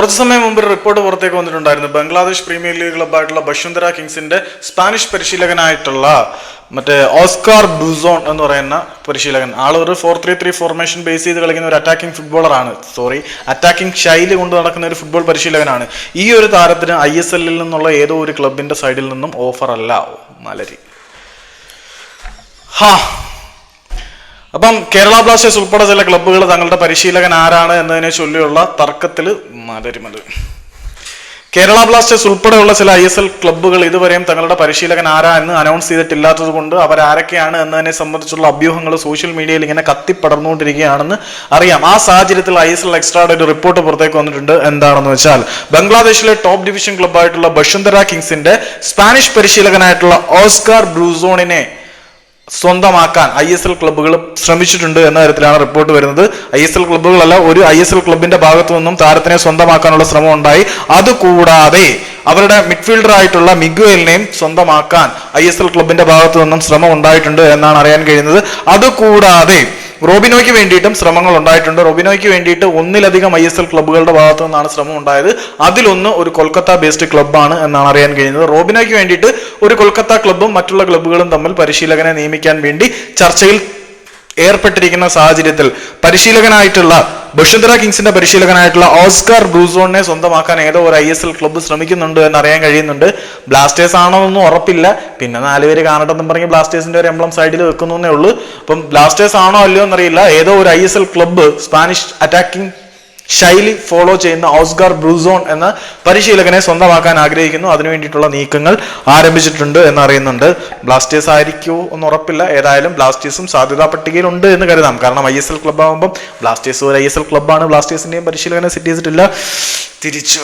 കുറച്ച് സമയം മുമ്പ് റിപ്പോർട്ട് പുറത്തേക്ക് വന്നിട്ടുണ്ടായിരുന്നു. ബംഗ്ലാദേശ് പ്രീമിയർ ലീഗ് ക്ലബ്ബായിട്ടുള്ള ബഷുന്ധര കിങ്സിന്റെ സ്പാനിഷ് പരിശീലകനായിട്ടുള്ള മറ്റേ ഓസ്കാർ ബ്രൂസോൺ എന്ന് പറയുന്ന പരിശീലകൻ. ആൾ ഒരു four three three formation base ചെയ്ത് കളിക്കുന്ന ഒരു അറ്റാക്കിംഗ് ഫുട്ബോളറാണ് സോറി അറ്റാക്കിംഗ് ശൈലി കൊണ്ട് നടക്കുന്ന ഒരു ഫുട്ബോൾ പരിശീലകനാണ്. ഈ ഒരു താരത്തിന് ഐ എസ് എല്ലിൽ നിന്നുള്ള ഏതോ ഒരു ക്ലബിന്റെ സൈഡിൽ നിന്നും ഓഫർ അല്ല. മലരി. ഹാ. അപ്പം കേരള ബ്ലാസ്റ്റേഴ്സ് ഉൾപ്പെടെ ചില ക്ലബ്ബുകൾ തങ്ങളുടെ പരിശീലകൻ ആരാണ് എന്നതിനെ ചൊല്ലിയുള്ള തർക്കത്തിൽ മലരിമത് കേരള ബ്ലാസ്റ്റേഴ്സ് ഉൾപ്പെടെയുള്ള ചില ഐ എസ് എൽ ക്ലബ്ബുകൾ ഇതുവരെയും തങ്ങളുടെ പരിശീലകൻ ആരാ എന്ന് അനൗൺസ് ചെയ്തിട്ടില്ലാത്തത് കൊണ്ട് അവരാരൊക്കെയാണ് എന്നതിനെ സംബന്ധിച്ചുള്ള അഭ്യൂഹങ്ങൾ സോഷ്യൽ മീഡിയയിൽ ഇങ്ങനെ കത്തിപ്പടർന്നുകൊണ്ടിരിക്കുകയാണെന്ന് അറിയാം. ആ സാഹചര്യത്തിൽ ഐ എസ് എൽ എക്സ്ട്രായുടെ ഒരു റിപ്പോർട്ട് പുറത്തേക്ക് വന്നിട്ടുണ്ട്. എന്താണെന്ന് വെച്ചാൽ ബംഗ്ലാദേശിലെ ടോപ്പ് ഡിവിഷൻ ക്ലബ്ബായിട്ടുള്ള ബഷുന്ധര കിങ്സിന്റെ സ്പാനിഷ് പരിശീലകനായിട്ടുള്ള ഓസ്കാർ ബ്രൂസോണിനെ സ്വന്തമാക്കാൻ ഐ എസ് എൽ ക്ലബ്ബുകൾ ശ്രമിച്ചിട്ടുണ്ട് എന്ന തരത്തിലാണ് റിപ്പോർട്ട് വരുന്നത്. ഐ എസ് എൽ ക്ലബ്ബുകളല്ല ഒരു ഐ എസ് എൽ ക്ലബിന്റെ ഭാഗത്തു നിന്നും താരത്തിനെ സ്വന്തമാക്കാനുള്ള ശ്രമം ഉണ്ടായി. അതുകൂടാതെ അവരുടെ മിഡ്ഫീൽഡർ ആയിട്ടുള്ള മിഗുവേലിനെയും സ്വന്തമാക്കാൻ ഐ എസ് എൽ ക്ലബിന്റെ ഭാഗത്തു നിന്നും ശ്രമം ഉണ്ടായിട്ടുണ്ട് എന്നാണ് അറിയാൻ കഴിയുന്നത്. അതുകൂടാതെ റോബിനോയ്ക്ക് വേണ്ടിയിട്ടും ശ്രമങ്ങൾ ഉണ്ടായിട്ടുണ്ട്. റോബിനോയ്ക്ക് വേണ്ടിയിട്ട് ഒന്നിലധികം ഐ എസ് എൽ ക്ലബ്ബുകളുടെ ഭാഗത്തു നിന്നാണ് ശ്രമം ഉണ്ടായത്. അതിലൊന്ന് ഒരു കൊൽക്കത്ത ബേസ്ഡ് ക്ലബ്ബാണ് എന്നാണ് അറിയാൻ കഴിയുന്നത് റോബിനോയ്ക്ക് വേണ്ടിയിട്ട് ഒരു കൊൽക്കത്ത ക്ലബ്ബും മറ്റുള്ള ക്ലബ്ബുകളും തമ്മിൽ പരിശീലകനെ നിയമിക്കാൻ വേണ്ടി ചർച്ചയിൽ ഏർപ്പെട്ടിരിക്കുന്ന സാഹചര്യത്തിൽ പരിശീലകനായിട്ടുള്ള ബഷുന്ധര കിങ്സിന്റെ പരിശീലകനായിട്ടുള്ള ഓസ്കാർ ബ്രൂസോണിനെ സ്വന്തമാക്കാൻ ഏതോ ഒരു ഐ എസ് എൽ ക്ലബ്ബ് ശ്രമിക്കുന്നുണ്ട് എന്ന് അറിയാൻ കഴിയുന്നുണ്ട്. ബ്ലാസ്റ്റേഴ്സ് ആണോ എന്നും ഉറപ്പില്ല. പിന്നെ നാലുപേര് കാണട്ടെന്നും പറഞ്ഞ് ബ്ലാസ്റ്റേഴ്സിന്റെ ഒരു എംബ്ലം സൈഡിൽ വെക്കുന്നേ ഉള്ളൂ. അപ്പം ബ്ലാസ്റ്റേഴ്സ് ആണോ അല്ലയോ എന്നറിയില്ല. ഏതോ ഒരു I S L club Spanish attacking ശൈലി ഫോളോ ചെയ്യുന്ന ഓസ്കാർ ബ്രൂസോൺ എന്ന പരിശീലകനെ സ്വന്തമാക്കാൻ ആഗ്രഹിക്കുന്നു. അതിനു വേണ്ടിയിട്ടുള്ള നീക്കങ്ങൾ ആരംഭിച്ചിട്ടുണ്ട് എന്ന് അറിയുന്നുണ്ട് ബ്ലാസ്റ്റേഴ്സ് ആയിരിക്കുമോ എന്ന് ഉറപ്പില്ല. ഏതായാലും ബ്ലാസ്റ്റേഴ്സും സാധ്യതാ പട്ടികയിലുണ്ട് എന്ന് കരുതാം. കാരണം I S L club Blasters ഒരു ഐ എസ് എൽ ക്ലബ്ബാണ് ബ്ലാസ്റ്റേഴ്സിന്റെയും പരിശീലകനെ സെറ്റ് ചെയ്തിട്ടില്ല. തിരിച്ചു